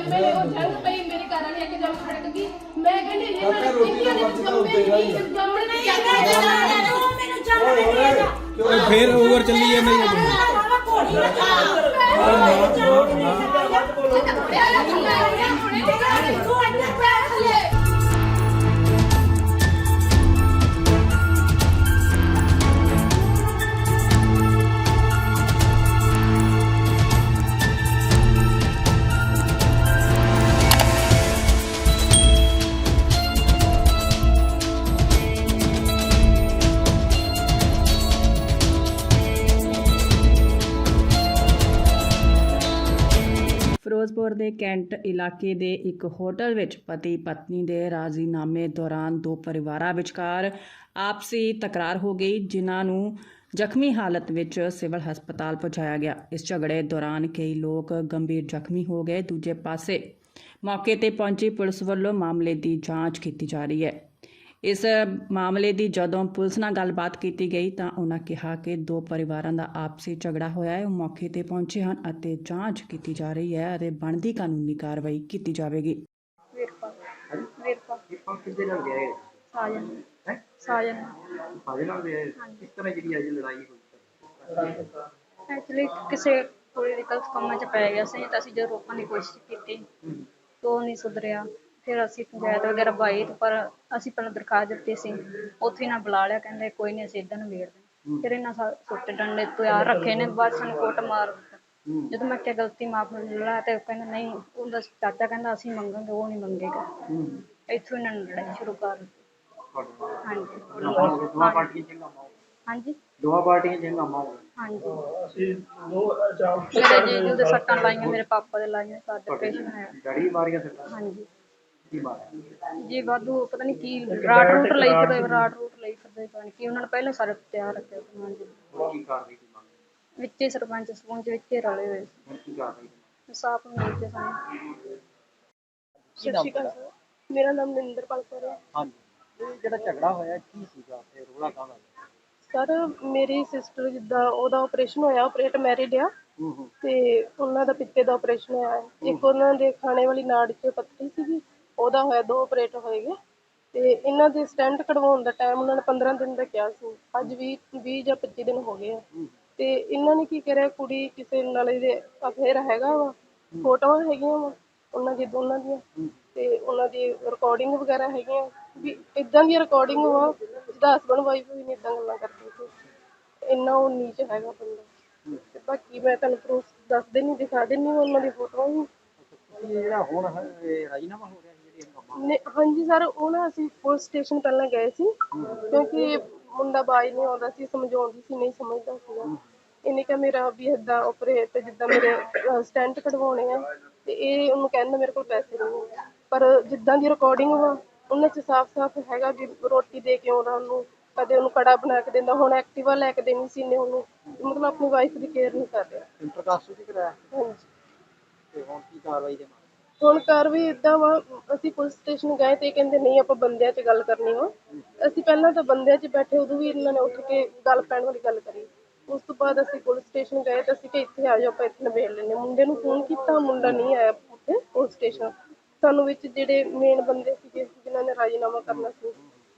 ਜੰਮੇ ਨੇ ਉਹ ਜੰਗ ਪਈ ਮੇਰੇ ਘਰ ਵਾਲੀ ਆ ਕੇ ਜੰਮ ਖੜਕ ਗਈ ਮੈਂ ਕਹਿੰਦੀ ਇਹ ਨਾਲ ਕਿੰਨੀਆਂ ਨੇ ਜੰਮੇ ਨਹੀਂ ਜੰਮਣ ਨਹੀਂ ਜਾਂਦੇ ਫੇਰ ਓਵਰ ਚੱਲੀ ਜਾਂਦੇ ਜੀ ਫਿਰੋਜ਼ਪੁਰ ਦੇ ਕੈਂਟ ਇਲਾਕੇ ਦੇ ਇੱਕ ਹੋਟਲ ਵਿੱਚ ਪਤੀ ਪਤਨੀ ਦੇ ਰਾਜ਼ੀਨਾਮੇ ਦੌਰਾਨ ਦੋ ਪਰਿਵਾਰਾਂ ਵਿਚਕਾਰ ਆਪਸੀ ਤਕਰਾਰ ਹੋ ਗਈ, ਜਿਨ੍ਹਾਂ ਨੂੰ ਜ਼ਖਮੀ ਹਾਲਤ ਵਿੱਚ ਸਿਵਲ ਹਸਪਤਾਲ ਪਹੁੰਚਾਇਆ ਗਿਆ। ਇਸ ਝਗੜੇ ਦੌਰਾਨ ਕਈ ਲੋਕ ਗੰਭੀਰ ਜ਼ਖਮੀ ਹੋ ਗਏ। ਦੂਜੇ ਪਾਸੇ ਮੌਕੇ ਤੇ ਪਹੁੰਚੀ ਪੁਲਿਸ ਵੱਲੋਂ ਮਾਮਲੇ ਦੀ ਜਾਂਚ ਕੀਤੀ ਜਾ ਰਹੀ ਹੈ। ਇਸ ਮਾਮਲੇ ਦੀ ਜਦੋਂ ਪੁਲਿਸ ਨਾਲ ਗੱਲਬਾਤ ਕੀਤੀ ਗਈ ਤਾਂ ਉਹਨਾਂ ਕਿਹਾ ਕਿ ਦੋ ਪਰਿਵਾਰਾਂ ਦਾ ਆਪਸੀ ਝਗੜਾ ਹੋਇਆ ਹੈ ਉਹ ਮੌਕੇ ਤੇ ਪਹੁੰਚੇ ਹਨ ਅਤੇ ਜਾਂਚ ਕੀਤੀ ਜਾ ਰਹੀ ਹੈ ਅਤੇ ਬਣਦੀ ਕਾਨੂੰਨੀ ਕਾਰਵਾਈ ਕੀਤੀ ਜਾਵੇਗੀ। ਵੀਰਪਾ ਵੀਰਪਾ ਇਹ ਕਿੱਦੇ ਨਾਲ ਗਿਆ ਹੈ ਸਾਜਨ। ਹੈ? ਸਾਜਨ। ਫਾਜ਼ਿਲ ਨਾਲ ਗਿਆ ਹੈ ਕਿਸ ਤਰ੍ਹਾਂ ਜਿਹੜੀ ਅੱਜ ਲੜਾਈ ਹੋਈ? ਐਕਚੁਅਲੀ ਕਿਸੇ ਕੁੜੀ ਦੇ ਗਲਤ ਕੰਮਾਂ 'ਚ ਪੈ ਗਿਆ ਸੀ ਤਾਂ ਅਸੀਂ ਜਦੋਂ ਰੋਕਣ ਦੀ ਕੋਸ਼ਿਸ਼ ਕੀਤੀ ਤਾਂ ਨਹੀਂ ਸੁਧਰਿਆ। ਫਿਰ ਅਸੀਂ ਪੰਚਾਇਤ ਵਗੈਰਾ ਬਾਈ ਤੇ ਪਰ ਅਸੀਂ ਪਹਿਲਾਂ ਦਰਖਾਸਤ ਦਿੱਤੀ ਸੀ ਉੱਥੇ ਨਾ ਬੁਲਾ ਲਿਆ ਕਹਿੰਦੇ ਕੋਈ ਨਹੀਂ ਅਸੀਂ ਇਦਾਂ ਨਵੇੜਦੇ ਫਿਰ ਇਹਨਾਂ ਸਾ ਸੁੱਟ ਡੰਡੇ ਤਿਆਰ ਰੱਖੇ ਨੇ ਬਾਅਦ ਸਾਨੂੰ ਕੋਟ ਮਾਰ ਦਿੱਤਾ। ਜਦੋਂ ਮੈਂ ਕਿਹਾ ਗਲਤੀ ਮਾਫ ਲੈ ਤੇ ਉਹ ਕਹਿੰਦਾ ਨਹੀਂ ਉਹਦਾ ਚਾਚਾ ਕਹਿੰਦਾ ਅਸੀਂ ਮੰਗਾਂਗੇ ਉਹ ਨਹੀਂ ਮੰਗੇਗਾ। ਇੱਥੋਂ ਇਹਨਾਂ ਨੇ ਲੜਾਈ ਸ਼ੁਰੂ ਕਰ ਦਿੱਤੀ। ਹਾਂਜੀ। ਦੋਵਾਂ ਪਾਰਟੀਆਂ ਚ ਹੰਗਾਮਾ ਹੋ ਗਿਆ। ਹਾਂਜੀ ਦੋਵਾਂ ਪਾਰਟੀਆਂ ਚ ਹੰਗਾਮਾ ਹੋ ਗਿਆ। ਹਾਂਜੀ। ਮੇਰੇ ਜੀਜੂ ਦੇ ਸੱਟਾਂ ਲਾਈਆਂ ਮੇਰੇ ਪਾਪਾ ਦੇ ਲਾਈਆਂ ਸਾਡੇ ਆਪਰੇਸ਼ਨ ਹੈ ਡੜੀ ਮਾਰੀਆਂ ਸੱਟਾਂ। ਹਾਂਜੀ। ਕੀ ਮਾਰਿਆ ਜੀ ਵਾਧੂ ਪਤਾ ਨਹੀਂ ਕੀ ਰਾਡ ਰੂਟ ਲਈ ਫਿਰਦੇ ਰਾਡ ਰੂਟ ਲਈ ਫਿਰਦੇ ਪਤਾ ਨਹੀਂ ਕੀ ਉਹਨਾਂ ਨੇ ਪਹਿਲਾਂ ਸਾਰੇ ਤਿਆਰ ਰੱਖਿਆ ਸੀ ਹਾਂਜੀ ਹੁਣ ਕੀ ਕਾਰਵਾਈ ਦੀ ਮੰਗ? ਵਿੱਚੇ ਸਰਪੰਚ ਸਰਪੰਚ ਵਿੱਚੇ ਰਲੇ ਹੋਏ ਕੀ ਕਾਰਵਾਈ ਦੀ ਮੰਗ? ਸਾਫ਼ ਮਿਲ ਕੇ ਸਾਨੂੰ? ਮੇਰਾ ਨਾਮ ਨਿੰਦਰਪਾਲ ਕੌਰ ਹੈ। ਹਾਂਜੀ। ਇਹ ਜਿਹੜਾ ਝਗੜਾ ਹੋਇਆ ਕੀ ਸੀਗਾ? ਤੇ ਰੋਲਾ ਕਾਹਦਾ ਸਰ ਮੇਰੀ ਸਿਸਟਰ ਜਿੱਦਾਂ ਉਹਦਾ ਆਪਰੇਸ਼ਨ ਹੋਇਆ ਆਪਰੇਟ ਮੈਰਿਡ ਆ। ਹੂੰ ਹੂੰ। ਤੇ ਉਹਨਾਂ ਦਾ ਪਿੱਤੇ ਦਾ ਆਪਰੇਸ਼ਨ ਹੋਇਆ। ਇੱਕ ਉਹਨਾਂ ਦੇ ਖਾਣੇ ਵਾਲੀ ਨਾੜ 'ਚ ਪੱਥਰੀ ਉਹਦਾ ਹੋਇਆ ਦੋ ਆਪਰੇਟ ਹੋਏਗੇ ਤੇ ਇਹਨਾਂ ਦੇ ਸਟੈਂਟ ਕਢਵਾਉਣ ਦਾ ਟਾਈਮ ਉਹਨਾਂ ਨੇ 15 ਦਿਨ ਦਾ ਕਿਹਾ ਸੀ। ਅੱਜ ਵੀ 20 ਜਾਂ 25 ਦਿਨ ਹੋ ਗਏ ਆ। ਤੇ ਇਹਨਾਂ ਨੇ ਕੀ ਕਰਿਆ ਕੁੜੀ ਕਿਸੇ ਨਾਲ ਇਹਦੇ ਅਫੇਅਰ ਹੈਗਾ ਵਾ ਫੋਟੋਆਂ ਹੈਗੀਆਂ ਵਾ ਉਹਨਾਂ ਦੀ ਦੋਨਾਂ ਦੀਆਂ। ਤੇ ਉਹਨਾਂ ਦੀ ਰਿਕਾਰਡਿੰਗ ਵਗੈਰਾ ਹੈਗੀਆਂ। ਵੀ ਇਦਾਂ ਦੀ ਰਿਕਾਰਡਿੰਗ ਵਾ ਜਿਹਦਾ ਹਸਬੰਡ ਵਾਈਫ ਵੀ ਨਹੀਂ ਇਦਾਂ ਗੱਲਾਂ ਕਰਦੇ ਸੀ। ਇੰਨਾ ਉਹ ਨੀਚ ਹੈਗਾ ਬੰਦਾ। ਤੇ ਬਾਕੀ ਮੈਂ ਤੁਹਾਨੂੰ ਪ੍ਰੂਫ ਦੱਸ ਦੇਣੀ ਦਿਖਾ ਦੇਣੀ ਉਹਨਾਂ ਦੀ ਫੋਟੋਆਂ ਵੀ। ਇਹ ਜਿਹੜਾ ਹੁਣ ਰਾਜੀਨਾਮਾ ਹੋ ਰਿਹਾ ਸੀ ਜਿਹੜੀ ਹੰਗਾਮਾ ਨੇ ਹਾਂਜੀ ਸਰ ਉਹ ਨਾ ਅਸੀਂ ਪੁਲਿਸ ਸਟੇਸ਼ਨ ਪਹਿਲਾਂ ਗਏ ਸੀ ਕਿਉਂਕਿ ਮੁੰਡਾ ਬਾਈ ਨਹੀਂ ਆਉਂਦਾ ਸੀ ਸਮਝਾਉਂਦੀ ਸੀ ਨਹੀਂ ਸਮਝਦਾ ਸੀਗਾ। ਇਹਨੇ ਕਿਹਾ ਮੇਰਾ ਵੀ ਏਦਾਂ ਆਪਰੇਟ ਜਿੱਦਾਂ ਮੇਰੇ ਸਟੈਂਟ ਕਢਵਾਉਣੇ ਆ ਤੇ ਇਹ ਉਹਨੂੰ ਕਹਿੰਦਾ ਮੇਰੇ ਕੋਲ ਪੈਸੇ ਨਹੀਂ ਹੈ। ਪਰ ਜਿੱਦਾਂ ਦੀ ਰਿਕਾਰਡਿੰਗ ਵਾ ਉਹਨਾਂ 'ਚ ਸਾਫ਼-ਸਾਫ਼ ਹੈਗਾ ਵੀ ਰੋਟੀ ਦੇ ਕੇ ਆਉਂਦਾ ਉਹਨੂੰ ਕਦੇ ਉਹਨੂੰ ਕੜਾ ਬਣਾ ਕੇ ਦਿੰਦਾ ਹੁਣ ਐਕਟਿਵਾ ਲੈ ਕੇ ਦੇਣੀ ਸੀ ਨੇ ਉਹਨੂੰ ਮਤਲਬ ਆਪਣੀ ਵਾਈਫ ਦੀ ਕੇਅਰ ਨਹੀਂ ਕਰ ਰਿਹਾ। ਇੰਟਰਕਾਸਟ ਵੀ ਕਰਾਇਆ? ਹਾਂਜੀ। ਤੇ ਹੁਣ ਕੀ ਕਾਰਵਾਈ ਦੇ ਹੁਣ ਕਰ ਵੀ ਇਦਾਂ ਵਾ, ਅਸੀਂ ਪੁਲਿਸ ਸਟੇਸ਼ਨ ਗਏ ਤੇ ਇਹ ਕਹਿੰਦੇ ਨਹੀਂ ਆਪਾਂ ਬੰਦਿਆਂ 'ਚ ਗੱਲ ਕਰਨੀ ਵਾ। ਅਸੀਂ ਪਹਿਲਾਂ ਤਾਂ ਬੰਦਿਆਂ 'ਚ ਬੈਠੇ, ਉਦੋਂ ਵੀ ਇਹਨਾਂ ਨੇ ਉੱਠ ਕੇ ਗੱਲ ਪੈਣ ਵਾਲੀ ਗੱਲ ਕਰੀ। ਉਸ ਤੋਂ ਬਾਅਦ ਅਸੀਂ ਪੁਲਿਸ ਸਟੇਸ਼ਨ ਗਏ ਤਾਂ ਅਸੀਂ ਕਿ ਇੱਥੇ ਆ ਜਾਓ, ਆਪਾਂ ਇੱਥੇ ਨਿਬੇੜ ਲੈਂਦੇ ਹਾਂ। ਮੁੰਡੇ ਨੂੰ ਫੋਨ ਕੀਤਾ, ਮੁੰਡਾ ਨਹੀਂ ਆਇਆ ਉੱਥੇ ਪੁਲਿਸ ਸਟੇਸ਼ਨ। ਸਾਨੂੰ ਵਿੱਚ ਜਿਹੜੇ ਮੇਨ ਬੰਦੇ ਸੀਗੇ, ਜਿਨ੍ਹਾਂ ਨੇ ਰਾਜੀਨਾਮਾ ਕਰਨਾ ਸੀ,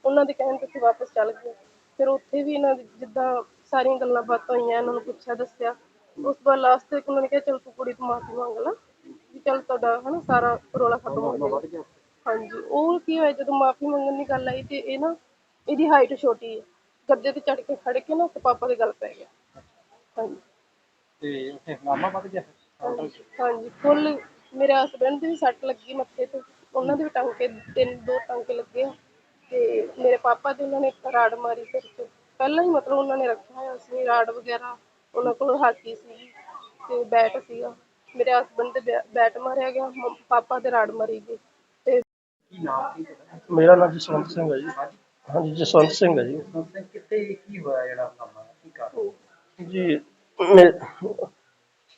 ਉਹਨਾਂ ਦੇ ਕਹਿਣ ਤੇ ਅਸੀਂ ਵਾਪਸ ਚੱਲ ਗਏ। ਫਿਰ ਉੱਥੇ ਵੀ ਇਹਨਾਂ ਦੀ ਜਿੱਦਾਂ ਸਾਰੀਆਂ ਗੱਲਾਂ ਬਾਤਾਂ ਹੋਈਆਂ, ਇਹਨਾਂ ਨੂੰ ਪੁੱਛਿਆ, ਦੱਸਿਆ। ਉਸ ਤੋਂ ਬਾਅਦ ਲਾਸਟ ਤੇ ਉਹਨਾਂ ਨੇ ਕਿਹਾ, ਚਲ ਤੂੰ ਕੁੜੀ ਤੋਂ ਮਾਫੀ ਮੰਗ ਲੈ। ਵੀ ਚਲ ਤੁਹਾਡਾ ਹਨਾ ਸਾਰਾ ਰੋਲਾ ਖਤਮ ਹੋ ਜਾਏਗਾ। ਹਾਂਜੀ ਉਹ ਕੀ ਹੋਇਆ ਜਦੋਂ ਮਾਫੀ ਮੰਗਣ ਦੀ ਗੱਲ ਆਈ ਤੇ ਇਹ ਨਾ ਇਹਦੀ ਹਾਈਟ ਛੋਟੀ ਹੈ। ਗੱਦੇ ਤੇ ਚੜ ਕੇ ਖੜ ਕੇ ਨਾ ਤੇ ਪਾਪਾ ਦੇ ਗੱਲ ਪੈ ਗਿਆ। ਹਾਂਜੀ। ਤੇ ਉੱਥੇ ਹੰਗਾਮਾ ਵੱਧ ਗਿਆ? ਹੋਟਲ ਚ ਹਾਂਜੀ ਫੁੱਲ ਮੇਰੇ ਹਸਬੰਡ ਦੀ ਵੀ ਸੱਟ ਲੱਗੀ ਮੱਥੇ ਤੇ। ਉਹਨਾਂ ਦੇ ਵੀ ਟਾਂਕੇ ਤਿੰਨ ਦੋ ਟਾਂਕੇ ਲੱਗੇ ਆ। ਤੇ ਮੇਰੇ ਪਾਪਾ ਦੇ ਉਹਨਾਂ ਨੇ ਇੱਕ ਰਾੜ ਮਾਰੀ ਸਿਰ 'ਚ ਪਹਿਲਾਂ ਹੀ ਮਤਲਬ ਉਹਨਾਂ ਨੇ ਰੱਖਿਆ ਹੋਇਆ ਸੀ ਰਾੜ ਵਗੈਰਾ। ਉਹਨਾਂ ਕੋਲ ਹਾਕੀ ਸੀ ਤੇ ਬੈਟ ਸੀਗਾ। ਮੇਰੇ ਹਸਬੰਡ ਦੇ ਬੈ- ਬੈਟ ਮਾਰਿਆ ਗਿਆ ਪਾਪਾ ਦੇ ਰਾੜ ਮਾਰੀ ਗਈ ਤੇ ਕੀ ਨਾਮ ਕੀ ਤੁਹਾਡਾ? ਮੇਰਾ ਨਾਮ ਜਸਵੰਤ ਸਿੰਘ ਹੈ ਜੀ। ਹਾਂਜੀ ਜਸਵੰਤ ਸਿੰਘ ਹੈ ਜੀ। ਕਿੱਥੇ ਕੀ ਹੋਇਆ ਜਿਹੜਾ ਹੰਗਾਮਾ ਕੀ ਕਾਰਨ? ਜੀ ਮੇ-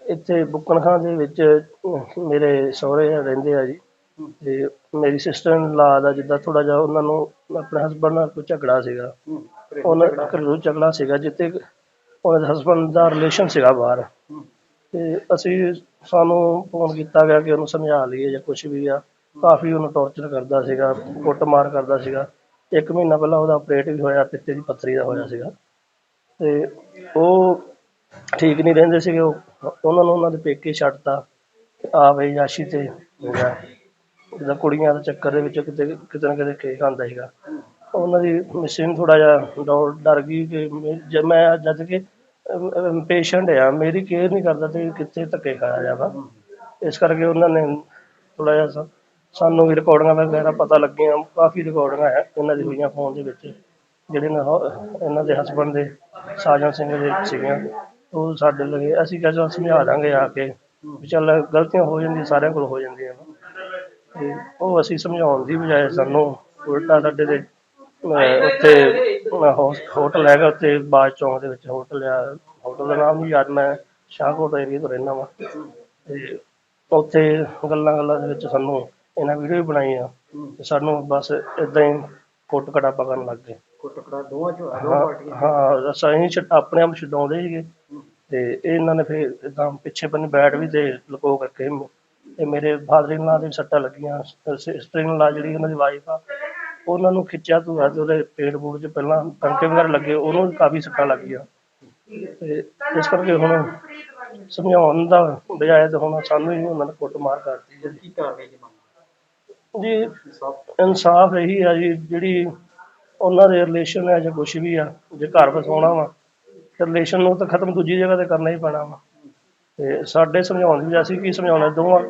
ਇੱਥੇ ਬੁੱਕਣ ਦੇ ਵਿੱਚ ਅਹ, ਮੇਰੇ ਸਹੁਰੇ ਰਹਿੰਦੇ ਆ ਜੀ। ਤੇ ਮੇਰੀ ਸਿਸਟਰ ਲਾ ਦਾ ਜਿੱਦਾਂ ਥੋੜਾ ਜਿਹਾ ਉਹਨਾਂ ਨੂੰ ਆਪਣੇ ਹਸਬੰਡ ਨਾਲ ਕੋਈ ਝਗੜਾ ਸੀਗਾ। ਹੂੰ ਉਹਨਾਂ ਘਰੇਲੂ ਝਗੜਾ ਸੀਗਾ ਜਿੱਤੇ ਉਹਨਾਂ ਦੇ ਹਸਬੰਡ ਦਾ ਰਿਲੇਸ਼ਨ ਸੀਗਾ ਬਾਹਰ। ਤੇ ਅਸੀਂ ਸਾਨੂੰ ਫੋਨ ਕੀਤਾ ਗਿਆ ਕਿ ਉਹਨੂੰ ਸਮਝਾ ਲਈਏ ਜਾਂ ਕੁਝ ਵੀ ਆ। ਕਾਫੀ ਉਹਨੂੰ ਟੌਰਚਰ ਕਰਦਾ ਸੀਗਾ, ਕੁੱਟਮਾਰ ਕਰਦਾ ਸੀਗਾ। ਇੱਕ ਮਹੀਨਾ ਪਹਿਲਾਂ ਉਹਦਾ ਆਪਰੇਟ ਵੀ ਹੋਇਆ, ਪਿੱਤੇ ਦੀ ਪੱਥਰੀ ਦਾ ਹੋਇਆ ਸੀਗਾ। ਤੇ ਉਹ ਠੀਕ ਨਹੀਂ ਰਹਿੰਦੇ ਸੀਗੇ, ਉਹ ਉਹਨਾਂ ਨੂੰ ਉਹਨਾਂ ਦੇ ਪੇਕੇ ਛੱਡਤਾ ਆਵੇ ਯਾਸ਼ੀ ਤੇ ਹੋ ਗਿਆ। ਜਿੱਦਾਂ ਕੁੜੀਆਂ ਦੇ ਚੱਕਰ ਦੇ ਵਿੱਚ ਕਿਤੇ ਕਿਤੇ ਨਾ ਕਿਤੇ ਕੇ ਖਾਂਦਾ ਸੀਗਾ। ਉਹਨਾਂ ਦੀ ਮਿਸਿੰਗ ਥੋੜਾ ਜਿਹਾ ਡਰ ਡਰ ਗਈ ਕਿ ਜੇ ਮੈਂ ਜਦ ਕਿ ਪੇਸ਼ੈਂਟ ਆ, ਮੇਰੀ ਕੇਅਰ ਨਹੀਂ ਕਰਦਾ ਤੇ ਕਿੱਥੇ ਧੱਕੇ ਖਾਇਆ ਜਾਵਾ। ਇਸ ਕਰਕੇ ਉਹਨਾਂ ਨੇ ਥੋੜਾ ਜਿਹਾ ਸਾ- ਸਾਨੂੰ ਵੀ ਰਿਕਾਰਡਿੰਗਾਂ ਵਗੈਰਾ ਪਤਾ ਲੱਗੀਆਂ, ਕਾਫੀ ਰਿਕਾਰਡਿੰਗਾਂ ਹੈ ਇਹਨਾਂ ਦੀ ਹੋਈਆਂ ਫੋਨ ਦੇ ਵਿੱਚ, ਜਿਹੜੇ ਨਾ ਉਹ- ਇਹਨਾਂ ਦੇ ਹਸਬੰਡ ਦੇ, ਸਾਜਨ ਸਿੰਘ ਦੇ ਸੀਗੀਆਂ। ਉਹ ਸਾਡੇ ਲਗੇ ਅਸੀਂ ਕਿਹਾ ਚਲ ਸਮਝਾ ਦਾਂਗੇ ਆ ਕੇ, ਵੀ ਚੱਲ ਗਲਤੀਆਂ ਹੋ ਜਾਂਦੀਆਂ, ਸਾਰਿਆਂ ਕੋਲ ਹੋ ਜਾਂਦੀਆਂ ਵਾ ਤੇ ਉਹ ਅਸੀਂ ਸਮਝਾਉਣ ਦੀ ਬਜਾਏ ਸਾਨੂੰ ਉਲਟਾ ਸਾਡੇ ਦੇ ਉੱਥੇ ਹੋਟਲ ਹੈਗਾ ਉੱਥੇ ਬਾਜ ਚੌਂਕ ਦੇ ਵਿੱਚ ਹੋਟਲ ਆ। ਹੋਟਲ ਦਾ ਨਾਮ ਯਾਦ ਮੈਂ ਸ਼ਾਹਕੋਟ ਏਰੀਆ ਤੋਂ ਰਹਿਣਾ ਵਾ। ਤੇ ਉੱਥੇ ਗੱਲਾਂ ਗੱਲਾਂ ਦੇ ਵਿੱਚ ਸਾਨੂੰ ਇਹਨਾਂ ਵੀਡੀਓ ਵੀ ਬਣਾਈ ਆ ਤੇ ਸਾਨੂੰ ਬਸ ਇਦਾਂ ਹੀ ਕੁੱਟ ਕਟਾਪਾ ਕਰਨ ਲੱਗ ਗਏ। ਕੋਈ ਟਕਰਾ ਦੋਵਾਂ ਚ ਹਾਂ ਪਾਰਟੀਆਂ ਹਾਂ ਅਸੀਂ ਛਡ ਆਪਣੇ ਆਪ ਛਡਾਉਂਦੇ ਸੀਗੇ। ਤੇ ਇਹਨਾਂ ਨੇ ਫਿਰ ਇਦਾਂ ਪਿੱਛੇ ਬੰਨੇ ਬੈਠ ਵੀ ਤੇ ਲੁਕੋ ਕਰਕੇ ਤੇ ਮੇਰੇ ਫਾਦਰ ਇਨ ਲਾ ਦੇ ਵੀ ਸੱਟਾਂ ਲੱਗੀਆਂ ਸਿਸਟਰ ਇਨ ਲਾ ਜਿਹੜੀ ਉਹਨਾਂ ਦੀ ਵਾਈਫ ਆ ਉਹਨਾਂ ਨੂੰ ਖਿੱਚਿਆ ਤੂੰ ਤੇ ਉਹਦੇ ਪੇਟ ਪੂਟ 'ਚ ਪਹਿਲਾਂ ਟੰਕੇ ਵਗੈਰਾ ਲੱਗੇ ਉਹਨੂੰ ਵੀ ਕਾਫੀ ਸੱਟਾਂ ਲੱਗੀਆਂ। ਤੇ ਇਸ ਕਰਕੇ ਹੁਣ ਸਮਝਾਉਣ ਦਾ ਬਜਾਏ ਤੇ ਹੁਣ ਸਾਨੂੰ ਹੀ ਉਹਨਾਂ ਨੇ ਕੁੱਟ ਮਾਰ ਕਰਤੀ ਹੈ। ਕੀ ਕਾਰਵਾਈ ਜੀ ਮੰਗ ਜੀ ਇਨਸਾਫ ਇਹੀ ਆ ਜੀ ਜਿਹੜੀ ਉਹਨਾਂ ਦੇ ਰਿਲੇਸ਼ਨ ਹੈ ਜਾਂ ਕੁਝ ਵੀ ਆ ਜੇ ਘਰ ਵਸਾਉਣਾ ਵਾ ਰਿਲੇਸ਼ਨ ਨੂੰ ਤਾਂ ਖਤਮ ਦੂਜੀ ਜਗ੍ਹਾ ਤੇ ਕਰਨਾ ਹੀ ਪੈਣਾ ਵਾ। ਤੇ ਸਾਡੇ ਸਮਝਾਉਣ ਦੀ ਅਸੀਂ ਕੀ ਸਮਝਾਉਣਾ ਦੋਵਾਂ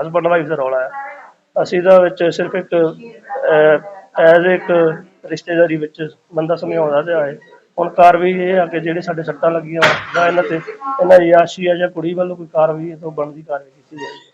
ਹਸਬੰਡ ਵਾਈਫ ਦਾ ਰੌਲਾ ਹੈ ਅਸੀਂ ਦਾ ਵਿੱਚ ਸਿਰਫ ਇੱਕ ਐਜ਼ ਇੱਕ ਰਿਸ਼ਤੇਦਾਰੀ ਵਿੱਚ ਬੰਦਾ ਸਮਝਾਉਂਦਾ ਤੇ ਆਏ। ਹੁਣ ਕਾਰਵਾਈ ਇਹ ਆ ਕਿ ਜਿਹੜੇ ਸਾਡੇ ਸੱਟਾਂ ਲੱਗੀਆਂ ਜਾਂ ਇਹਨਾਂ ਤੇ ਇਹਨਾਂ ਦੀ ਆਸ਼ੀ ਆ ਜਾਂ ਕੁੜੀ ਵੱਲੋਂ ਕੋਈ ਕਾਰਵਾਈ ਹੈ ਤਾਂ ਬਣਦੀ ਕਾਰਵਾਈ ਕੀਤੀ ਜਾਏਗੀ।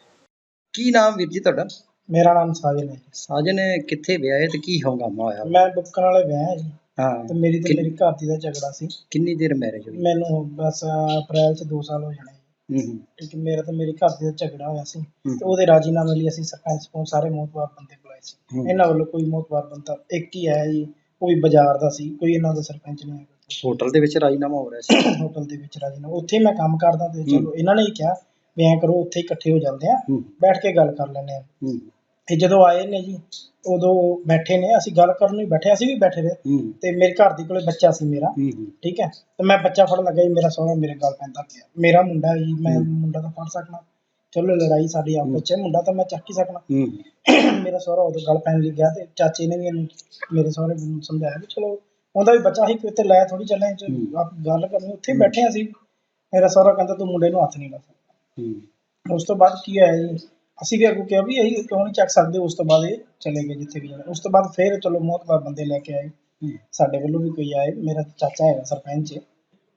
ਕੀ ਨਾਮ ਵੀਰ ਜੀ ਤੁਹਾਡਾ? ਮੇਰਾ ਨਾਮ ਸਾਜਨ ਹੈ। ਸਾਜਨ ਕਿੱਥੇ ਵਿਆਹੇ ਤੇ ਕੀ ਹੰਗਾਮਾ ਹੋਇਆ? ਮੈਂ ਬੁੱਕਣ ਵਾਲੇ ਵਿਆਹ ਹੈ ਜੀ। ਹਾਂ। ਤੇ ਮੇਰੀ ਤੇ ਕਿੰਨ- ਮੇਰੀ ਘਰ ਦੀ ਦਾ ਝਗੜਾ ਸੀ। ਕਿੰਨੀ ਦੇਰ ਮੈਰਿਜ ਹੋਈ? ਮੈਨੂੰ ਬਸ ਅਪ੍ਰੈਲ ਚ 2 ਸਾਲ ਹੋ ਜਾਣੇ। ਹੂੰ ਹੂੰ। ਹੈ ਮੇਰਾ ਤੇ ਮੇਰੀ ਘਰ ਦੀ ਦਾ ਝਗੜਾ ਹੋਇਆ ਸੀ। ਤੇ ਉਹਦੇ ਰਾਜੀਨਾਮੇ ਲਈ ਅਸੀਂ ਸਰਪੰਚ ਕੋਲ ਸਾਰੇ ਮੋਤਬਾਰ ਬੰਦੇ ਸੀ। ਇਹਨਾਂ ਵੱਲੋਂ ਕੋਈ ਮੋਤਬਾਰ ਬੰਦਾ ਇੱਕ ਹੀ ਆਇਆ ਜੀ ਵੀ ਬਾਜ਼ਾਰ ਦਾ ਸੀ ਕੋਈ ਇਹਨਾਂ ਦਾ ਸਰਪੰਚ ਨਹੀਂ ਆਇਆ। ਹੋਟਲ ਦੇ ਵਿੱਚ ਰਾਜੀਨਾਮਾ ਹੋ ਰਿਹਾ ਸੀ। ਹੋਟਲ ਦੇ ਵਿੱਚ ਰਾਜੀਨਾਮਾ ਉੱਥੇ ਮੈਂ ਕੰਮ ਕਰਦਾ ਤੇ ਚਲੋ ਇਹਨਾਂ ਨੇ ਹੀ ਕਿਹਾ ਵੀ ਐਂ ਕਰੋ ਉੱਥੇ ਇਕੱਠੇ ਹੋ ਜਾਂਦੇ ਆ ਹੂੰ। ਬੈਠ ਕੇ ਗੱਲ ਕਰ ਲੈਂਦੇ ਆ। ਹੂੰ। ਤੇ ਜਦੋਂ ਆਏ ਨੇ ਜੀ ਉਦੋਂ ਬੈਠੇ ਨੇ ਅਸੀਂ ਗੱਲ ਕਰਨ ਨੂੰ ਹੀ ਬੈਠੇ ਅਸੀਂ ਵੀ ਬੈਠੇ ਰਹੇ। ਹੂੰ। ਤੇ ਮੇਰੇ ਘਰ ਦੀ ਕੋਲੇ ਬੱਚਾ ਸੀ ਮੇਰਾ ਹੂੰ ਹੂੰ। ਠੀਕ ਹੈ? ਤੇ ਮੈਂ ਬੱਚਾ ਫੜਨ ਲੱਗਾ ਜੀ ਮੇਰਾ ਸਹੁਰਾ ਮੇਰੇ ਗੱਲ ਪੈਂਦਾ ਪਿਆ। ਮੇਰਾ ਮੁੰਡਾ ਜੀ ਮੈਂ ਮੁੰਡਾ ਤਾਂ ਫੜ ਸਕਣਾ ਚਲੋ ਲੜਾਈ ਸਾਡੀ ਆਪਸ ਵਿੱਚ ਹੈ ਮੁੰਡਾ ਤਾਂ ਮੈਂ ਚੱਕ ਹੀ ਸਕਣਾ। ਹੂੰ। ਮੇਰਾ ਸਹੁਰਾ ਉਦੋਂ ਗੱਲ ਪੈਣ ਲਈ ਗਿਆ ਤੇ ਚਾਚੇ ਨੇ ਵੀ ਇਹਨੂੰ ਮੇਰੇ ਸਹੁਰੇ ਨੂੰ ਸਮਝਾਇਆ ਵੀ ਚਲੋ ਉਹਦਾ ਵੀ ਬੱਚਾ ਸੀ ਕਿਤੇ ਲੈ ਥੋੜੀ ਚੱਲੇ ਚ ਹੂੰ। ਆਪ ਗੱਲ ਕਰਨੀ ਉੱਥੇ ਹੀ ਬੈਠੇ ਅਸੀਂ। ਮੇਰਾ ਸਹੁਰਾ ਕਹਿੰਦਾ ਤੂੰ ਮੁੰਡੇ ਨੂੰ ਹੱਥ ਨਹੀਂ ਲਾ ਸਕਦਾ ਹੂੰ। ਉਸ ਤੋਂ ਬਾਅਦ ਕੀ ਹੋਇਆ ਜੀ? ਅਸੀਂ ਵੀ ਅੱਗੋਂ ਕਿਹਾ ਵੀ ਇਹ ਕਿਉਂ ਨਹੀਂ ਚੱਕ ਸਕਦੇ ਉਸ ਤੋਂ ਬਾਅਦ ਇਹ ਚਲੇ ਗਏ ਜਿੱਥੇ ਵੀ ਜਾਣਾ। ਉਸ ਤੋਂ ਬਾਅਦ ਫਿਰ ਚਲੋ ਮੋਹਤਬਾਰ ਬੰਦੇ ਲੈ ਕੇ ਆਏ। ਹੂੰ। ਸਾਡੇ ਵੱਲੋਂ ਵੀ ਕੋਈ ਆਏ ਮੇਰਾ ਚਾਚਾ ਹੈਗਾ ਸਰਪੰਚ।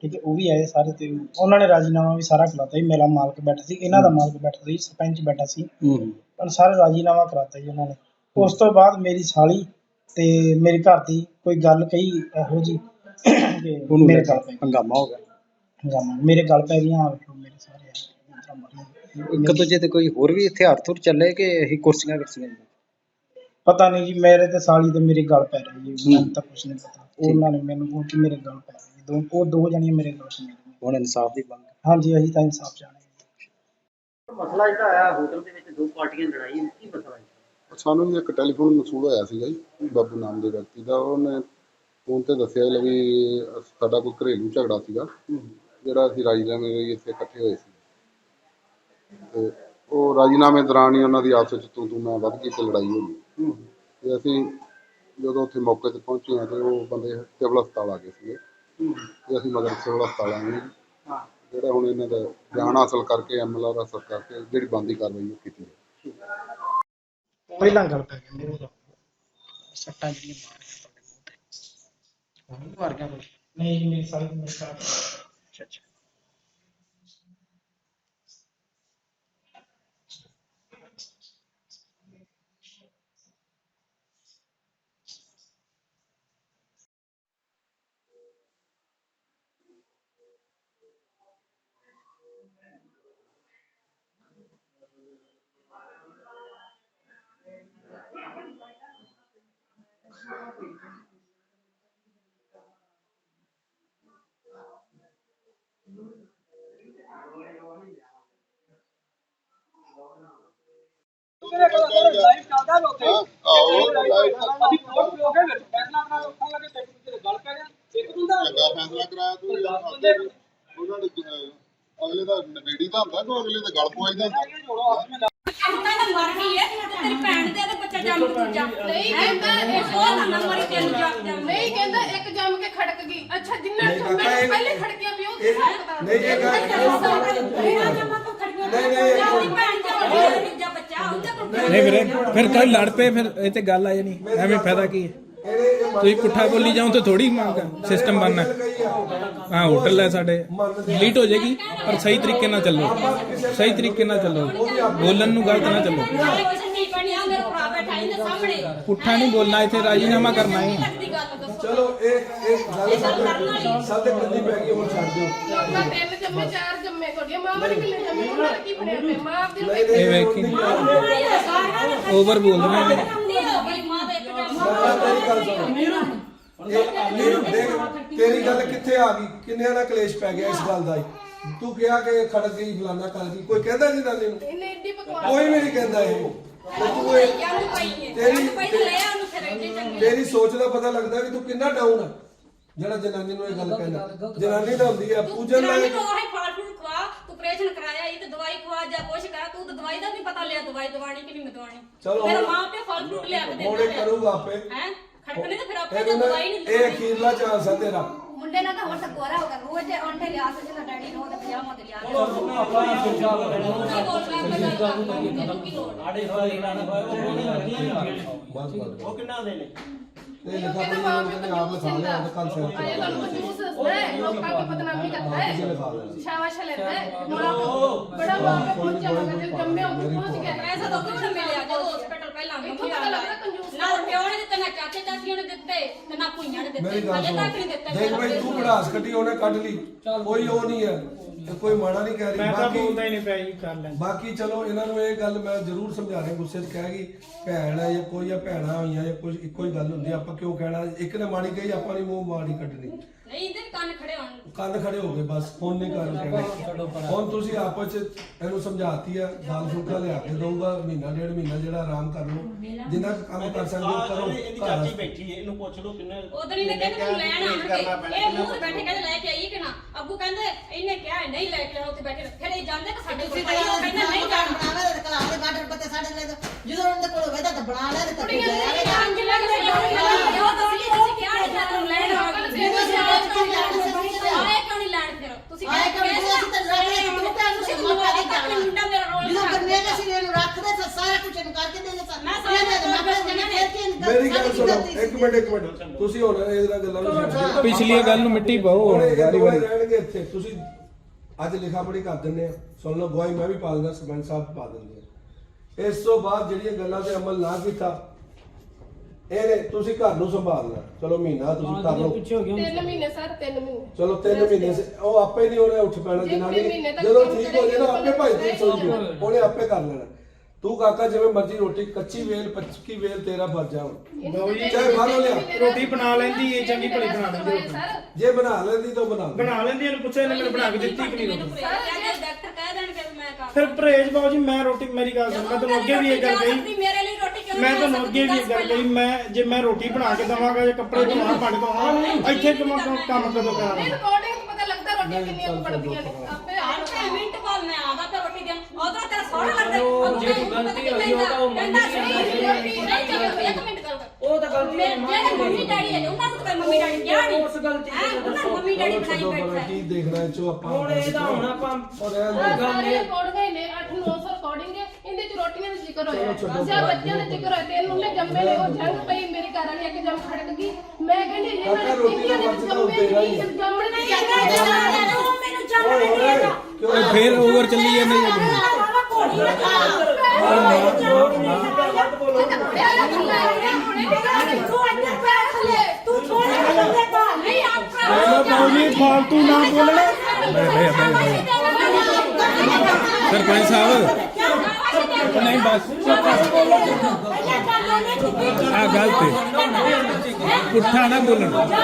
ਹੈ ਉਹ ਵੀ ਆਏ ਸਾਰੇ ਤੇ ਉਹਨਾਂ ਨੇ ਰਾਜੀਨਾਮਾ ਵੀ ਸਾਰਾ ਕਰਾਤਾ ਜੀ ਮੇਰਾ ਮਾਲਕ ਬੈਠਾ ਸੀ ਇਹਨਾਂ ਦਾ ਮਾਲਕ ਬੈਠਾ ਸੀ ਸਰਪੰਚ ਬੈਠਾ ਸੀ। ਹੂੰ। ਪਰ ਸਾਰੇ ਰਾਜੀਨਾਮਾ ਕਰਾਤਾ ਜੀ ਉਹਨਾਂ ਨੇ। ਉਸ ਤੋਂ ਬਾਅਦ ਮੇਰੀ ਸਾਲੀ ਤੇ ਮੇਰੇ ਘਰ ਦੀ ਕੋਈ ਗੱਲ ਕਹੀ ਇਹੋ ਜੀ ਮੇਰੇ ਗੱਲ ਪੈ ਹੰਗਾਮਾ ਹੋ ਗਿਆ। ਹੰਗਾਮਾ ਮੇਰੇ ਗੱਲ ਪੈ ਗਈਆਂ ਆ ਵੇਖੋ ਮੇਰੇ ਸਾਰੇ ਇੱਕ ਦੂਜੇ ਤੇ ਕੋਈ ਹੋਰ ਵੀ ਹਥਿਆਰ ਥੁਰ ਚੱਲੇ ਕਿ ਇਹੀ ਕੁਰਸੀਆਂ ਕੁਰਸੀਆਂ ਪਤਾ ਨਹੀਂ ਜੀ ਮੇਰੇ ਤੇ ਸਾਲੀ ਤੇ ਮੇਰੀ ਗੱਲ ਪੈ ਰਹੀ ਜੀ ਮੈਨੂੰ ਤਾਂ ਕੁਝ ਨਹੀਂ ਪਤਾ। ਉਹਨਾਂ ਨੇ ਮੈਨੂੰ ਕਿ ਮੇਰੇ ਗੱਲ ਪੈ ਰਹੀ ਦੋ ਉਹ ਦੋ ਜਣੀਆਂ ਮੇਰੇ ਪੈ ਰਹੀਆਂ ਹੁਣ ਇਨਸਾਫ ਦੀ ਮੰਗ। ਹਾਂਜੀ ਅਸੀਂ ਤਾਂ ਇਨਸਾਫ ਚਾਹਾਂਗੇ ਮਸਲਾ ਜਿਹੜਾ ਆਇਆ ਹੋਟਲ ਦੇ ਵਿੱਚ ਦੋ ਪਾਰਟੀਆਂ ਲੜਾਈ ਕੀ ਮਸਲਾ ਹੈ ਸਾਨੂੰ ਜੀ ਇੱਕ ਟੈਲੀਫੋਨ ਮਸੂਲ ਹੋਇਆ ਸੀਗਾ ਜੀ ਬਾਬੂ ਨਾਮ ਦੇ ਵਿਅਕਤੀ ਦਾ। ਉਹਨੇ ਫੋਨ ਤੇ ਦੱਸਿਆ ਵੀ ਸਾਡਾ ਕੋਈ ਘਰੇਲੂ ਝਗੜਾ ਸੀਗਾ ਜਿਹੜਾ ਅਸੀਂ ਰਾਜੀਨਾਮੇ ਲਈ ਇੱਥੇ ਇਕੱਠੇ ਹੋਏ ਸੀ। ਤੇ ਉਹ ਰਾਜੀਨਾਮੇ ਦੌਰਾਨ ਹੀ ਉਹਨਾਂ ਦੀ ਆਪਸ ਵਿੱਚ ਤੂੰ ਤੂੰ ਮੈਂ ਵੱਧ ਗਈ ਤੇ ਲੜਾਈ ਹੋ ਗਈ। ਤੇ ਅਸੀਂ ਜਦੋਂ ਉੱਥੇ ਮੌਕੇ ਤੇ ਪਹੁੰਚੇ ਹਾਂ ਤੇ ਉਹ ਬੰਦੇ ਸਿਵਲ ਹਸਪਤਾਲ ਆ ਗਏ ਸੀਗੇ। ਤੇ ਅਸੀਂ ਮਗਰ ਸਿਵਲ ਹਸਪਤਾਲ ਆਏ ਹਾਂ। ਜੀ। ਜਿਹੜਾ ਹੁਣ ਇਹਨਾਂ ਦਾ ਬਿਆਨ ਹਾਸਲ ਕਰਕੇ ਐਮਐਲਆਰ ਹਾਸਲ ਕਰਕੇ ਜਿਹੜੀ ਬੰਦੀ ਕਾਰਵਾਈ ਉਹ ਕੀਤੀ ਹੈ ਪਹਿਲਾਂ ਗੱਲ ਪੈ ਗਈ ਮੇਰੇ ਤੋਂ ਸੱਟਾਂ ਜਿਹੜੀਆਂ ਮਾਰੀਆਂ ਤੁਹਾਡੇ ਮੂੰਹ ਤੇ। ਮਾਰ ਗਿਆ ਕੁਛ ਨਹੀਂ ਜੀ ਮੇਰੀ ਮੇਰੇ ਅੱਛਾ। ਚੰਗਾ ਫੈਸਲਾ ਕਰਾਇਆ ਤੂੰ। ਯਾਰ ਸਾਡੇ ਉਹਨਾਂ ਨੇ ਅਗਲੇ ਦਾ ਨਵੇੜੀ ਦਾ ਹੁੰਦਾ ਕਿ ਅਗਲੇ ਦਾ ਗਲ ਪਵਾਈ ਦਾ ਹੁੰਦਾ। ਤੇ ਨਹੀਂ ਕਹਿੰਦਾ ਨਾ ਮਰੀ ਤੈਨੂੰ ਨਹੀਂ ਕਹਿੰਦਾ ਇੱਕ ਜੰਮ ਕੇ ਖੜਕ ਗਈ। ਅੱਛਾ ਜਿੰਨਾ ਨਹੀਂ ਨਹੀਂ ਜੰਮਾ ਨਹੀਂ ਨਹੀਂ ਨਹੀਂ ਵੀਰੇ ਫਿਰ ਕੱਲ ਲੜ ਪਏ ਫਿਰ ਇਹ ਤੇ ਗੱਲ ਆ ਜਾਣੀ ਐਵੇਂ ਫਾਇਦਾ ਕੀ ਹੈ? ਤੁਸੀਂ ਪੁੱਠਾ ਬੋਲੀ ਜਾਓ ਤਾਂ ਥੋੜੀ ਮੰਗ ਸਿਸਟਮ ਬਣਨਾ। ਹਾਂ ਹੋਟਲ ਹੈ ਸਾਡੇ। ਡਿਲੀਟ ਹੋ ਜਾਏਗੀ ਪਰ ਸਹੀ ਤਰੀਕੇ ਨਾਲ ਚੱਲੋ। ਸਹੀ ਤਰੀਕੇ ਨਾਲ ਚੱਲੋ। ਬੋਲਣ ਨੂੰ ਗਲਤ ਨਾ ਚੱਲੋ ਨਾਲੇ ਕੁਛ ਨਹੀਂ ਬਣਿਆ ਮੇਰਾ ਭਰਾ ਬੈਠਾ ਇਹਦੇ ਸਾਹਮਣੇ ਪੁੱਠਾ ਨਹੀਂ ਬੋਲਣਾ ਇੱਥੇ ਰਾਜੀਨਾਮਾ ਕਰਨਾ ਹੈ ਦੀ ਗੱਲ ਦੱਸੋ ਚਲੋ ਇਹ ਇਹ ਗੱਲ ਸਾਡੇ ਸਾਡੇ ਕੰਨੀ ਪੈ ਗਈ ਹੁਣ ਛੱਡ ਦਿਓ ਤਿੰਨ ਜੰਮੇ ਚਾਰ ਜੰਮੇ ਤੁਹਾਡੀਆਂ ਮਾਂ ਵਾਲੀ ਕਿੰਨੇ ਜੰਮੇ ਉਹਨਾਂ ਦਾ ਕੀ ਬਣਿਆ ਪਿਆ ਮਾਂ ਨੂੰ ਨਹੀਂ ਇਹ ਵੇਖੀ ਓਵਰ ਬੋਲਦੇ ਨੇ ਬਈ ਮਾਂ ਦਾ ਇੱਕ ਟਾਈਮ ਮੈਂ ਤੇਰੀ ਗੱਲ ਸੁਣ ਇਹ ਨੀਰੂ ਦੇਖ ਤੇਰੀ ਗੱਲ ਕਿੱਥੇ ਆ ਗਈ ਕਿੰਨਿਆਂ ਨਾਲ ਕਲੇਸ਼ ਪੈ ਗਿਆ ਇਸ ਗੱਲ ਦਾ ਹੀ ਤੂੰ ਕਿਹਾ ਕਿ ਖੜਕ ਗਈ ਫਲਾਨਾ ਕਰ ਗਈ ਕੋਈ ਕਹਿੰਦਾ ਨਹੀਂ ਨਾਨੀ ਨੂੰ ਇਹਨੇ ਏਡੀ ਬਕਵਾਸ ਕੋਈ ਵੀ ਨਹੀਂ ਕਹਿੰਦਾ ਇਹ ਤੇ ਤੂੰ ਇਹ ਜਾਨੂੰ ਪਈ ਹੈ ਤੇਰੀ- ਜਾਨੂੰ ਪਈ ਤੇ ਲੈ ਉਹਨੂੰ ਫਿਰ ਇੰਨੇ ਚੰਗੇ। ਤੇਰੀ ਸੋਚ ਦਾ ਪਤਾ ਲੱਗਦਾ ਵੀ ਤੂੰ ਕਿੰਨਾ ਡਾਊਨ ਆ। ਜਿਹੜਾ ਜਨਾਨੀ ਨੂੰ ਇਹ ਗੱਲ ਕਹਿੰਦਾ। ਜਨਾਨੀ ਤਾਂ ਹੁੰਦੀ ਆ ਪੂਜਨ ਜਨਾਨੀ ਲਾਇਕ ਨੂੰ ਉਹ ਫਲ ਫਰੂਟ ਖਵਾ ਤੂੰ ਆਪਰੇਸ਼ਨ ਕਰਾਇਆ ਇਹ ਤੇ ਦਵਾਈ ਖਵਾ ਜਾਂ ਕੁਛ ਕਰਾ ਤੂੰ ਤਾਂ ਦਵਾਈ ਦਾ ਵੀ ਪਤਾ ਲਿਆ ਦਵਾਈ ਦਵਾਣੀ ਕਿ ਨਹੀਂ ਦਵਾਣੀ ਚਲੋ ਮੇਰਾ ਹੁਣ- ਮਾਂ ਪਿਓ ਫਲ ਫਰੂਟ ਲਿਆ ਕੇ ਹੁਣ ਇਹ ਦਿੰਦਾ ਕਰੂਗਾ ਆਪੇ। ਹੈ? ਖੜਕਣੇ ਤੇ ਫਿਰ ਆਪੇ ਤਾਂ ਦਵਾਈ ਨਹੀਂ ਇਹ ਦਿੰਦੇ ਅਖੀਰਲਾ ਚਾਂਸ ਆ ਤੇਰਾ। ਮੁੰਡੇ ਨਾਲ ਤਾਂ ਹੋਰ ਸਕੋਰਾ ਹੋਗਾ ਰੋਜ਼ ਦੇ ਆਂਡੇ ਲਿਆ ਕੇ ਜਿਹੜਾ ਡੈਡੀ ਨੂੰ ਉਹਦੇ ਪਜਾਮਾ ਤੇ ਲਿਆ? ਬਸ ਬਸ ਉਹ ਕਿੰਨਾ ਦੇ ਨੇ ਇਹ ਲਿਖਾ ਪੜੀ ਉਹਨਾਂ ਨੇ ਆਪ ਲਿਖਾ ਲਿਆ ਉਹਦਾ ਕੱਲ ਸਿਰ ਆਏ ਤੁਹਾਨੂੰ ਕੰਜੂਸ ਦੱਸਦਾ ਹੈ ਲੋਕਾਂ ਦੀ ਬਦਨਾਮੀ ਕਰਦਾ ਹੈ। ਸ਼ਾਬਾਸ਼ ਲੈਂਦਾ ਹੈ। ਮਾਂ ਬੜਾ ਮਾਂ ਪਿਓ ਪਹੁੰਚਿਆ ਹੋਗਾ ਜੰਮਿਆ ਪਹੁੰਚ ਗਿਆ। ਪੈਸਾ ਤਾਂ ਕੁਛ ਮਿਲਿਆ ਜਦੋਂ ਹਸਪੀਟਲ ਪਹਿਲਾਂ ਇੱਥੋਂ ਮੰਮੀ ਪਤਾ ਆਲਾ ਲੱਗਦਾ ਕੰਜੂਸ ਨਾ ਪਿਓ ਨੇ ਦਿੱਤੇ ਨਾ ਚਾਚੇ ਚਾਚੀਆਂ ਨੇ ਦਿੱਤੇ ਤੇ ਨਾ ਭੂਈਆਂ ਨੇ ਦਿੱਤੇ। ਹਲੇ ਤੱਕ ਨਹੀਂ ਦਿੱਤੇ। ਦੇਖ ਬਈ ਤੂੰ ਭੜਾਸ ਕੱਢੀ ਉਹਨੇ ਕੱਢ ਲਈ। ਕੋਈ ਉਹ ਨਹੀਂ ਹੈ। ਤੇ ਕੋਈ ਮਾੜਾ ਨਹੀਂ ਕਹਿ ਰਹੀ। ਮੈਂ ਤਾਂ ਬੋਲਦਾ ਬਾਕੀ ਹੀ ਨਹੀਂ ਪਿਆ ਜੀ ਕਰ ਲੈ ਬਾਕੀ ਚਲੋ ਇਹਨਾਂ ਨੂੰ ਇਹ ਗੱਲ ਮੈਂ ਜ਼ਰੂਰ ਸਮਝਾ ਰਿਹਾ ਗੁੱਸੇ 'ਚ ਕਹਿ ਗਈ ਭੈਣ ਹੈ ਜਾਂ ਕੋਈ ਆ ਭੈਣਾਂ ਹੋਈਆਂ ਜਾਂ ਕੁਝ ਇੱਕੋ ਹੀ ਗੱਲ ਹੁੰਦੀ ਆ, ਆਪਾਂ ਕਿਉਂ ਕਹਿਣਾ? ਇੱਕ ਨੇ ਮਾੜੀ ਕਹੀ ਆਪਾਂ ਨਹੀਂ ਮੂੰਹ ਮਾੜੀ ਕੱਢਣੀ। ਨਹੀਂ ਇਹਦੇ ਕੰਨ ਖੜੇ ਹੋਣ। ਕੰਨ ਖੜੇ ਹੋ ਗਏ ਬਸ ਹੁਣ ਨਹੀਂ ਕਰਨ ਕਹਿਣਾ ਹੁਣ ਤੁਸੀਂ ਆਪਸ ਚ ਇਹਨੂੰ ਸਮਝਾਤੀ ਆ ਦਾਲ ਫੁਲਕਾ ਲਿਆ ਕੇ ਦਊਗਾ ਮਹੀਨਾ ਡੇਢ ਮਹੀਨਾ ਜਿਹੜਾ ਆਰਾਮ ਕਰ ਲਓ। ਜਿੰਨਾ ਕੁ ਕੰਮ ਕਰ ਸਕਦੇ ਹੋ ਕਰੋ ਇਹਦੀ ਚਾਚੀ ਬੈਠੀ ਹੈ ਇਹਨੂੰ ਪੁੱਛ ਲਓ ਕਿੰਨੇ ਉਧਰ ਹੀ ਨੇ ਕਹਿੰਦੇ ਮੈਨੂੰ ਲੈਣ ਆਉਣਗੇ। ਇਹ ਮੂੰਹ ਤੇ ਬੈਠੇ ਕਹਿੰਦੇ ਲੈ ਕੇ ਆਈਏ ਕਿ ਨਾ? ਅੱਬੂ ਕਹਿੰਦੇ ਇਹਨੇ ਕਿਹਾ ਨਹੀਂ ਲੈ ਕੇ ਆਉਣਾ ਉੱਥੇ ਬੈਠੇ। ਫਿਰ ਇਹ ਜਾਂਦੇ ਕਿ ਸਾਡੇ ਕੋਲ ਕਹਿੰਦੇ ਨਹੀਂ ਜਾਣਾ। ਜਦੋਂ ਉਹਨਾਂ ਕੋਲ ਹੋਵੇ ਤਾਂ ਬਣਾ ਲੈ ਤੇ ਕੁੜੀਆਂ ਨੇ ਨਹੀਂ ਜਾਣ ਜਿੰਨਾ ਕਿ ਉਹ ਤਾਂ ਨਹੀਂ? ਅਸੀਂ ਤਾਂ ਲੈਣ ਆਏ, ਤੂੰ ਤੁਸੀਂ ਮੇਰਾ ਗੱਲ ਸੁਣੋ। ਇੱਕ ਮਿੰਟ ਇੱਕ ਮਿੰਟ। ਹੁਣ ਇਹਦਾ ਗੱਲਾਂ ਪਿਛਲੀ ਗੱਲ ਨੂੰ ਮਿੱਟੀ ਪਾਓ ਹੁਣ ਹੁਣ ਇਹ ਵਾਰੀ ਦੋਵੇਂ ਵਾਰੀ ਰਹਿਣਗੇ ਇੱਥੇ। ਤੁਸੀਂ ਅੱਜ ਲਿਖਾ ਪੜੀ ਕਰ ਦਿੰਦੇ ਆ। ਸੁਣ ਲਓ ਗਵਾਹੀ ਮੈਂ ਵੀ ਪਾ ਦਿੰਦਾ ਸਰਪੰਚ ਸਾਹਿਬ ਪਾ ਦਿੰਦੇ ਆ। ਇਸ ਤੋਂ ਬਾਅਦ ਜਿਹੜੀਆਂ ਗੱਲਾਂ ਤੇ ਅਮਲ ਨਾ ਕੀਤਾ ਇਹਨੇ ਤੁਸੀਂ ਘਰ ਨੂੰ ਸੰਭਾਲਣਾ ਚਲੋ ਮਹੀਨਾ ਤੁਸੀਂ ਕਰ ਲਓ। ਤਿੰਨ ਮਹੀਨੇ ਸਰ ਤਿੰਨ ਮਹੀਨੇ। ਚਲੋ ਤਿੰਨ ਮਹੀਨੇ ਸੇ ਉਹ ਆਪੇ ਨਹੀਂ ਉਹਨੇ ਉੱਠ ਪੈਣਾ ਜੇ ਜਨਾਨੀ। ਮਹੀਨੇ ਤੱਕ ਜਦੋਂ ਕੰਮ ਠੀਕ ਹੋ ਜਾਏ ਨਾ ਕਰੇਗੀ, ਆਪੇ ਭਾਈ ਤੇ ਨਹੀਂ ਸੋਈ ਜਾਣਾ। ਜਾਊ। ਉਹਨੇ ਆਪੇ ਕਰ ਲੈਣਾ। ਤੂੰ ਕਾਕਾ ਜਿਵੇਂ ਮਰਜ਼ੀ ਰੋਟੀ ਕੱਚੀ ਵੇਲ ਪੱਕੀ ਵੇਲ ਤੇਰਾ ਫਰਜ਼ ਆ ਹੁਣ। ਚਾਹੇ ਬਾਹਰੋਂ ਲਿਆ। ਰੋਟੀ ਬਣਾ ਲੈਂਦੀ ਏ ਚੰਗੀ ਭਲੀ ਬਣਾ ਲੈਂਦੀ ਸਰ। ਜੇ ਬਣਾ ਲੈਂਦੀ ਤਾਂ ਬਣਾ ਲੈ ਬਣਾ ਲੈਂਦੀ ਇਹਨੂੰ ਪੁੱਛਿਆ ਇਹਨੇ ਮੈਨੂੰ ਬਣਾ ਕੇ ਦਿੱਤੀ ਕਿ ਨਹੀਂ ਮੈਨੂੰ ਰੋਟੀ? ਡਾਕਟਰ ਕਹਿ ਦੇਣਗੇ ਵੀ ਮੈਂ ਕਰ ਫਿਰ ਪਰਹੇਜ ਬਾਬੂ ਜੀ ਮੈਂ ਰੋਟੀ ਮੇਰੀ ਗੱਲ ਸੁਣ ਮੈਂ ਤੁਹਾਨੂੰ ਅੱਗੇ ਵੀ ਇਹ ਗੱਲ ਕਹੀ। ਮੇਰੇ ਲਈ ਰੋਟੀ ਮੈਂ ਤੁਹਾਨੂੰ ਅੱਗੇ ਵੀ ਇਹ ਗੱਲ ਕਹੀ ਮੈਂ ਜੇ ਮੈਂ ਰੋਟੀ ਬਣਾ ਕੇ ਦਵਾਂਗਾ ਜਾਂ ਕੱਪੜੇ ਧੋਣਾ ਭਾਂਡੇ ਧੋਣਾ ਇੱਥੇ ਕੰਮ ਕੰਮ ਕਦੋਂ ਕਰਾਂਗਾ? ਰਿਕਾਰਡਿੰਗ ਤੋਂ ਪਤਾ ਲੱਗਦਾ ਰੋਟੀਆਂ ਕਿੰਨੀਆਂ ਕੁ ਬਣਦੀਆਂ ਨੇ। ਆਪੇ ਆ ਅੱਠ ਮਿੰਟ ਬਾਅਦ ਮੈਂ ਆਦਾ ਤੇ ਰੋਟੀ ਦੇਣ। ਉਧਰ ਤੇਰਾ ਸੋਹਣਾ ਲੱਗਦਾ ਜੇ ਗਲਤੀ ਹੋਈ ਉਹ ਤਾਂ ਮੰਮੀ ਇੱਕ ਮਿੰਟ ਗੱਲ ਕਰ ਉਹ ਤਾਂ ਗਲਤੀ ਹੈ ਜਿਹੜੇ ਮੰਮੀ ਡੈਡੀ ਹੈ ਉਹਨਾਂ ਨੂੰ ਤਾਂ ਮੰਮੀ ਡੈਡੀ ਕਿਹਾ ਨਹੀਂ ਉਸ ਗਲਤੀ ਉਹਨਾਂ ਨੂੰ ਮੰਮੀ ਡੈਡੀ ਬਣਾਈ ਬੈਠਾ ਹੈ। ਕੀ ਦੇਖਣਾ ਇਹ ਚੋ ਆਪਾਂ ਹੁਣ ਇਹਦਾ ਹੁਣ ਆਪਾਂ ਸਾਰੇ ਰਿਕਾਰਡਿੰਗ ਨੇ 8 900 ਰਿਕਾਰਡਿੰਗ ਇਹਦੇ ਚ ਰੋਟੀਆਂ ਦਾ ਜ਼ਿਕਰ ਹੋਇਆ ਅੱਛਾ ਬੱਚਿਆਂ ਦਾ ਜ਼ਿਕਰ ਹੋਇਆ ਤੇ ਇਹਨੂੰ ਨੇ ਜੰਮੇ ਨੇ ਉਹ ਜੰਗ ਪਈ ਮੇਰੇ ਘਰ ਵਾਲੀ ਇੱਕ ਜੰਮ ਖੜਕ ਗਈ ਮੈਂ ਕਹਿੰਦੀ ਕਾਕਾ, ਮੈਂ ਰੋਟੀ ਦਾ ਵਰਤ ਤਾਂ ਤੇਰਾ ਹੀ ਹੈ। ਜੰਮਣੇ ਨਹੀਂ ਮੈਨੂੰ ਜਾਣ ਨਹੀਂ ਦੇਗਾ ਕਿਉਂ ਫਿਰ ਓਵਰ ਚੱਲੀ ਜਾਂਦੇ ਜੀ ਤੂੰ ਥੋੜਾ ਬੰਦੇ ਪਾ ਨਹੀਂ ਨਾ ਸਰਪੰਚ ਸਾਹਿਬ ਨਹੀਂ ਬਸ। ਆ ਗਲਤ ਹੈ ਪੁੱਠਾ ਨਾ ਬੋਲਣਾ।